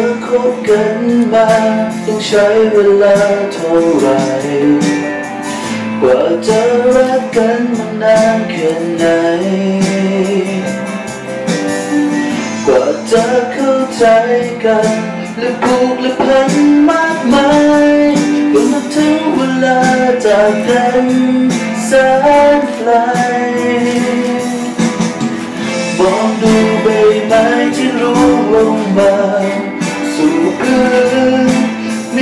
อคบกันมาต้องใช้เวลาเท่าไหรกว่าจะรักกันมานานแค่ไหน กว่าจะเข้าใจกันและผูกและพันมากมายก็มาถึงเวลาจากกันแสนไกลมองดูใบไม้ที่ร่วงลงมา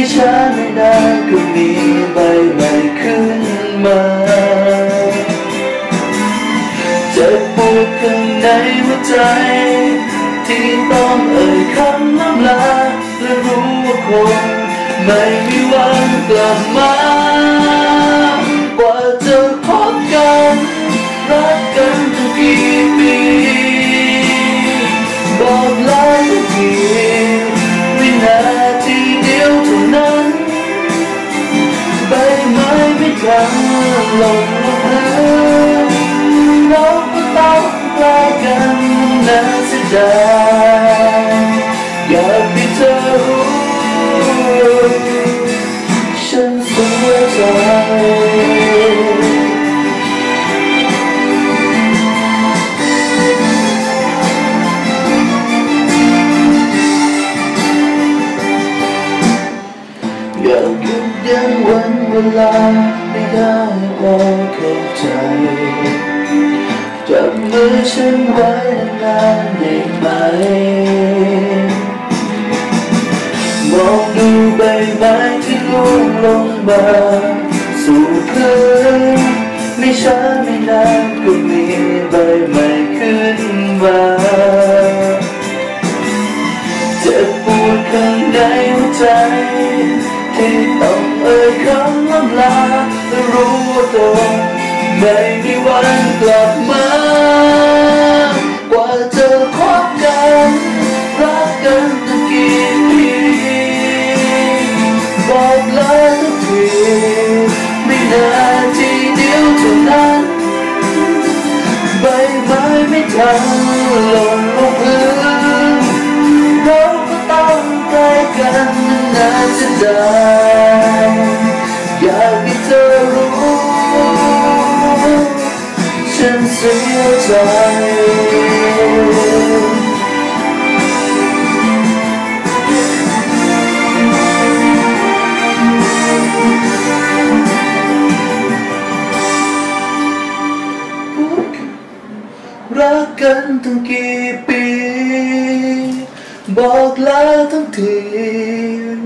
ที่ฉันไม่นานก็มีใบใหม่ขึ้นมาเจ็บปวดข้างในหัวใจ ที่ต้องเอ่ยคำล้ำลาและรู้ว่าคงไม่มีวันกลับมา ไม่จางล่นลงพื้นเราก็ต้องกลายกันน่าเสียดายอยากให้เธอรู้ฉันเสียใจอย ลาไม่ได้พอเข้าใจจับมือฉันไว้นานๆได้ไหมมองดูใบไม้ที่ร่วงลงมาสู่พื้นไม่ช้าไม่นานก็มีใบใหม่ขึ้นมาเจ็บปวดข้างในหัวใจที่ ยคำล่ำลาและรู้ว่าตัวไม่มีวันกลับมากว่าจะคน สียใจรักกันตั้งกี่ปี บอกลาทั้งที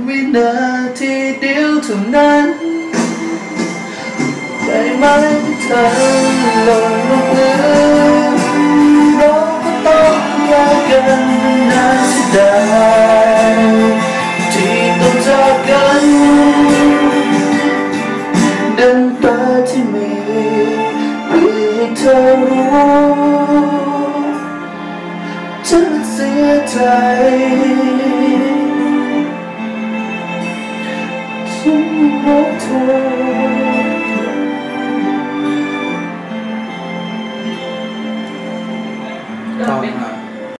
วินาทีเดียวเท่านั้นใบไม้ ที่เธอหล่นลงพื้นเราก็ต้องแยกกันนานเสียดายที่ต้องจากกันดังตาที่มีเพื่อให้เธอรู้ฉันเสียใจฉันรักเธอ